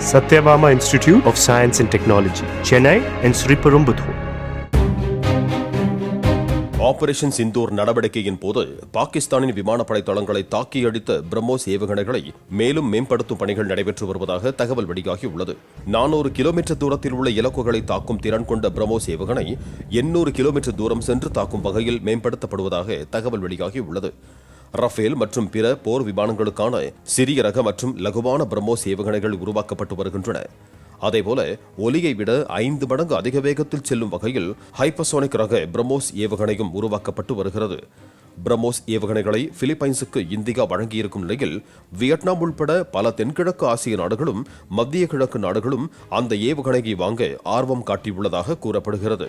Satyabama Institute of Science and Technology, Chennai and Sriperumbudur. Operation Sindoor நடவடிக்கையின் போது பாகிஸ்தானின் விமானப்படை தளங்களை தாக்கி அடித்த பிரம்மோஸ் ஏவுகணைகளை மேலும் மேம்படுத்தும் பணிகள் நடைபெற்று வருவதாக தகவல் வெளியாகியுள்ளது நானூறு கிலோமீட்டர் தூரத்தில் உள்ள இலக்குகளை தாக்கும் திறன் கொண்ட பிரம்மோஸ் ஏவுகணை எண்ணூறு கிலோமீட்டர் தூரம் சென்று தாக்கும் வகையில் மேம்படுத்தப்படுவதாக தகவல் வெளியாகியுள்ளது ரஃபேல் மற்றும் பிற போர் விமானங்களுக்கான சிறிய ரக மற்றும் லகுவான பிரம்மோஸ் ஏவுகணைகள் உருவாக்கப்பட்டு வருகின்றன. அதேபோல ஒலியை விட ஐந்து மடங்கு அதிக வேகத்தில் செல்லும் வகையில் ஹைப்பசோனிக் ரக பிரம்மோஸ் ஏவுகணையும் உருவாக்கப்பட்டு வருகிறது. பிரம்மோஸ் ஏவுகணைகளை பிலிப்பைன்ஸுக்கு இந்தியா வழங்கியிருக்கும் நிலையில் வியட்நாம் உள்பட பல தென்கிழக்கு ஆசிய நாடுகளும் மத்திய கிழக்கு நாடுகளும் அந்த ஏவுகணையை வாங்க ஆர்வம் காட்டியுள்ளதாக கூறப்படுகிறது.